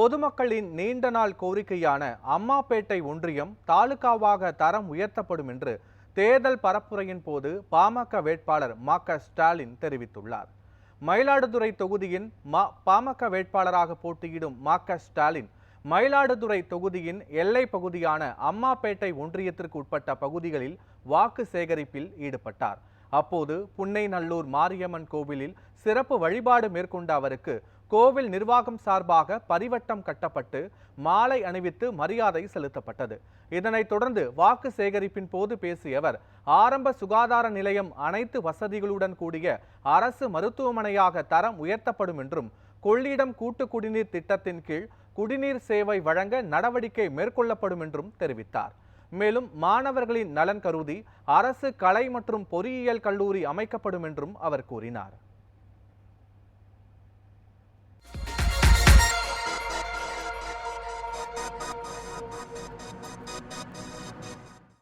பொதுமக்களின் நீண்ட நாள் கோரிக்கையான அம்மாப்பேட்டை ஒன்றியம் தாலுகாவாக தரம் உயர்த்தப்படும் என்று தேர்தல் பரப்புரையின் போது பாமக வேட்பாளர் மா க ஸ்டாலின் தெரிவித்துள்ளார். மயிலாடுதுறை தொகுதியின் மா பாமக வேட்பாளராக போட்டியிடும் மா க ஸ்டாலின் மயிலாடுதுறை தொகுதியின் எல்லை பகுதியான அம்மாப்பேட்டை ஒன்றியத்திற்கு உட்பட்ட பகுதிகளில் வாக்கு சேகரிப்பில் ஈடுபட்டார். அப்போது புன்னைநல்லூர் மாரியம்மன் கோவிலில் சிறப்பு வழிபாடு மேற்கொண்ட அவருக்கு கோவில் நிர்வாகம் சார்பாக பரிவட்டம் கட்டப்பட்டு மாலை அணிவித்து மரியாதை செலுத்தப்பட்டது. இதனைத் தொடர்ந்து வாக்கு சேகரிப்பின் போது பேசிய அவர் ஆரம்ப சுகாதார நிலையம் அனைத்து வசதிகளுடன் கூடிய அரசு மருத்துவமனையாக தரம் உயர்த்தப்படும் என்றும் கொள்ளிடம் கூட்டு குடிநீர் திட்டத்தின் கீழ் குடிநீர் சேவை வழங்க நடவடிக்கை மேற்கொள்ளப்படும் என்றும் தெரிவித்தார். மேலும் மாணவர்களின் நலன் கருதி அரசு கலை மற்றும் பொறியியல் கல்லூரி அமைக்கப்படும் என்றும் அவர் கூறினார்.